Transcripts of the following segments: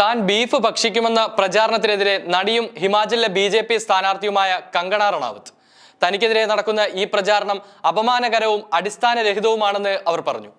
താൻ ബീഫ് ഭക്ഷിക്കുമെന്ന പ്രചാരണത്തിനെതിരെ നടിയും ഹിമാചലിലെ ബി ജെ പി സ്ഥാനാർത്ഥിയുമായ കങ്കണ റണാവത്ത്. തനിക്കെതിരെ നടക്കുന്ന ഈ പ്രചാരണം അപമാനകരവും അടിസ്ഥാനരഹിതവുമാണെന്ന് അവർ പറഞ്ഞു.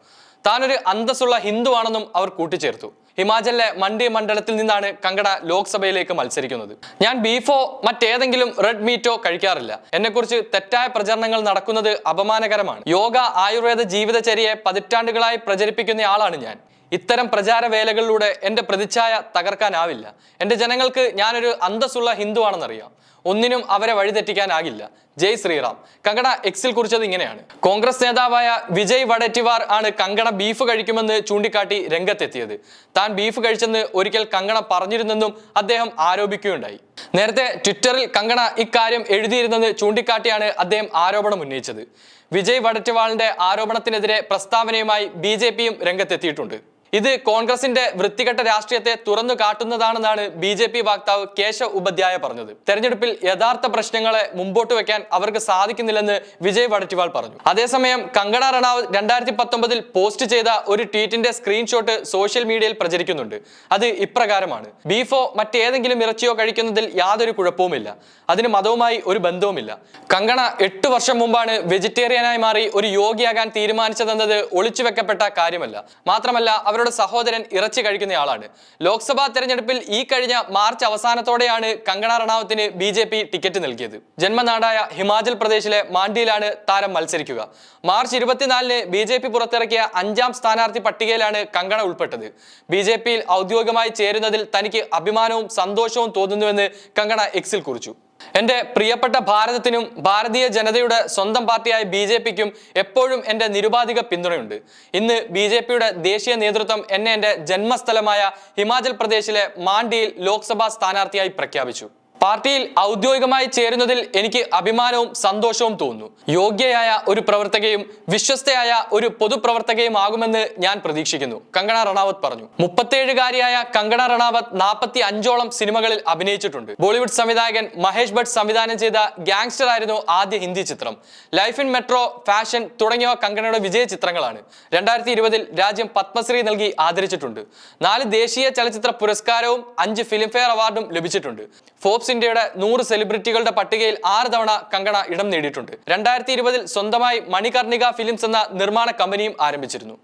താനൊരു അന്തസ്സുള്ള ഹിന്ദുവാണെന്നും അവർ കൂട്ടിച്ചേർത്തു. ഹിമാചലിലെ മണ്ഡി മണ്ഡലത്തിൽ നിന്നാണ് കങ്കണ ലോക്സഭയിലേക്ക് മത്സരിക്കുന്നത്. ഞാൻ ബീഫോ മറ്റേതെങ്കിലും റെഡ് മീറ്റോ കഴിക്കാറില്ല. എന്നെക്കുറിച്ച് തെറ്റായ പ്രചരണങ്ങൾ നടക്കുന്നത് അപമാനകരമാണ്. യോഗ ആയുർവേദ ജീവിതചര്യയെ പതിറ്റാണ്ടുകളായി പ്രചരിപ്പിക്കുന്ന ആളാണ് ഞാൻ. ഇത്തരം പ്രചാരവേലകളിലൂടെ എന്റെ പ്രതിച്ഛായ തകർക്കാനാവില്ല. എന്റെ ജനങ്ങൾക്ക് ഞാനൊരു അന്തസ്സുള്ള ഹിന്ദുവാണെന്നറിയാം. ഒന്നിനും അവരെ വഴിതെറ്റിക്കാനാകില്ല. ജയ് ശ്രീറാം. കങ്കണ എക്സിൽ കുറിച്ചത് ഇങ്ങനെയാണ്. കോൺഗ്രസ് നേതാവായ വിജയ് വടറ്റിവാർ ആണ് കങ്കണ ബീഫ് കഴിക്കുമെന്ന് ചൂണ്ടിക്കാട്ടി രംഗത്തെത്തിയത്. താൻ ബീഫ് കഴിച്ചെന്ന് ഒരിക്കൽ കങ്കണ പറഞ്ഞിരുന്നെന്നും അദ്ദേഹം ആരോപിക്കുകയുണ്ടായി. നേരത്തെ ട്വിറ്ററിൽ കങ്കണ ഇക്കാര്യം എഴുതിയിരുന്നെന്ന് ചൂണ്ടിക്കാട്ടിയാണ് അദ്ദേഹം ആരോപണം ഉന്നയിച്ചത്. വിജയ് വടറ്റിവാളിന്റെ ആരോപണത്തിനെതിരെ പ്രസ്താവനയുമായി ബി രംഗത്തെത്തിയിട്ടുണ്ട്. ഇത് കോൺഗ്രസിന്റെ വൃത്തികെട്ട രാഷ്ട്രീയത്തെ തുറന്നു കാട്ടുന്നതാണെന്നാണ് ബി ജെ പി വക്താവ് കേശവ് ഉപാധ്യായ പറഞ്ഞത്. തെരഞ്ഞെടുപ്പിൽ യഥാർത്ഥ പ്രശ്നങ്ങളെ മുമ്പോട്ട് വെക്കാൻ അവർക്ക് സാധിക്കുന്നില്ലെന്ന് വിജയ് വടറ്റിവാൾ പറഞ്ഞു. അതേസമയം കങ്കണ റണാവത് രണ്ടായിരത്തി പത്തൊമ്പതിൽ പോസ്റ്റ് ചെയ്ത ഒരു ട്വീറ്റിന്റെ സ്ക്രീൻഷോട്ട് സോഷ്യൽ മീഡിയയിൽ പ്രചരിക്കുന്നുണ്ട്. അത് ഇപ്രകാരമാണ്. ബീഫോ മറ്റേതെങ്കിലും ഇറച്ചിയോ കഴിക്കുന്നതിൽ യാതൊരു കുഴപ്പവുമില്ല. അതിന് മതവുമായി ഒരു ബന്ധവുമില്ല. കങ്കണ എട്ട് വർഷം മുമ്പാണ് വെജിറ്റേറിയനായി മാറി ഒരു യോഗിയാകാൻ തീരുമാനിച്ചതെന്നത് ഒളിച്ചു വെക്കപ്പെട്ട കാര്യമല്ല. മാത്രമല്ല അവരുടെ സഹോദരൻ ഇറച്ചി കഴിക്കുന്നയാളാണ് ലോക്സഭാ തെരഞ്ഞെടുപ്പിൽ ഈ കഴിഞ്ഞ മാർച്ച് അവസാനത്തോടെയാണ് കങ്കണ റണാവത്തിന് ബി ജെ പി ടിക്കറ്റ് നൽകിയത്. ജന്മനാടായ ഹിമാചൽ പ്രദേശിലെ മാണ്ടിയിലാണ് താരം മത്സരിക്കുക. മാർച്ച് ഇരുപത്തിനാലിന് ബി ജെ പി പുറത്തിറക്കിയ അഞ്ചാം സ്ഥാനാർത്ഥി പട്ടികയിലാണ് കങ്കണ ഉൾപ്പെട്ടത്. ബി ജെ പിയിൽ ഔദ്യോഗികമായി ചേരുന്നതിൽ തനിക്ക് അഭിമാനവും സന്തോഷവും തോന്നുന്നുവെന്ന് കങ്കണ എക്സിൽ കുറിച്ചു. എന്റെ പ്രിയപ്പെട്ട ഭാരതത്തിനും ഭാരതീയ ജനതയുടെ സ്വന്തം പാർട്ടിയായ ബി ജെ പിക്കും എപ്പോഴും എന്റെ നിരുപാധിക പിന്തുണയുണ്ട്. ഇന്ന് ബി ജെ പിയുടെ ദേശീയ നേതൃത്വം എന്നെ എന്റെ ജന്മസ്ഥലമായ ഹിമാചൽ പ്രദേശിലെ മാണ്ഡിയിൽ ലോക്സഭാ സ്ഥാനാർത്ഥിയായി പ്രഖ്യാപിച്ചു. പാർട്ടിയിൽ ഔദ്യോഗികമായി ചേരുന്നതിൽ എനിക്ക് അഭിമാനവും സന്തോഷവും തോന്നുന്നു. യോഗ്യയായ ഒരു പ്രവർത്തകയും വിശ്വസ്തയായ ഒരു പൊതുപ്രവർത്തകയും ആകുമെന്ന് ഞാൻ പ്രതീക്ഷിക്കുന്നു. കങ്കണ റണാവത്ത് പറഞ്ഞു. മുപ്പത്തേഴുകാരിയായ കങ്കണ റണാവത്ത് നാൽപ്പത്തി അഞ്ചോളം സിനിമകളിൽ അഭിനയിച്ചിട്ടുണ്ട്. ബോളിവുഡ് സംവിധായകൻ മഹേഷ് ഭട്ട് സംവിധാനം ചെയ്ത ഗാങ്സ്റ്റർ ആയിരുന്നു ആദ്യ ഹിന്ദി ചിത്രം. ലൈഫ് ഇൻ മെട്രോ ഫാഷൻ തുടങ്ങിയവ കങ്കണയുടെ വിജയ ചിത്രങ്ങളാണ്. രണ്ടായിരത്തി ഇരുപതിൽ രാജ്യം പത്മശ്രീ നൽകി ആദരിച്ചിട്ടുണ്ട്. നാല് ദേശീയ ചലച്ചിത്ര പുരസ്കാരവും അഞ്ച് ഫിലിംഫെയർ അവാർഡും ലഭിച്ചിട്ടുണ്ട്. ഫോബ്സ് ഇന്ത്യയുടെ നൂറ് സെലിബ്രിറ്റികളുടെ പട്ടികയിൽ ആറ് തവണ കങ്കണ ഇടം നേടിയിട്ടുണ്ട്. രണ്ടായിരത്തി ഇരുപതിൽ സ്വന്തമായി മണികർണിക ഫിലിംസ് എന്ന നിർമ്മാണ കമ്പനിയും ആരംഭിച്ചിരുന്നു.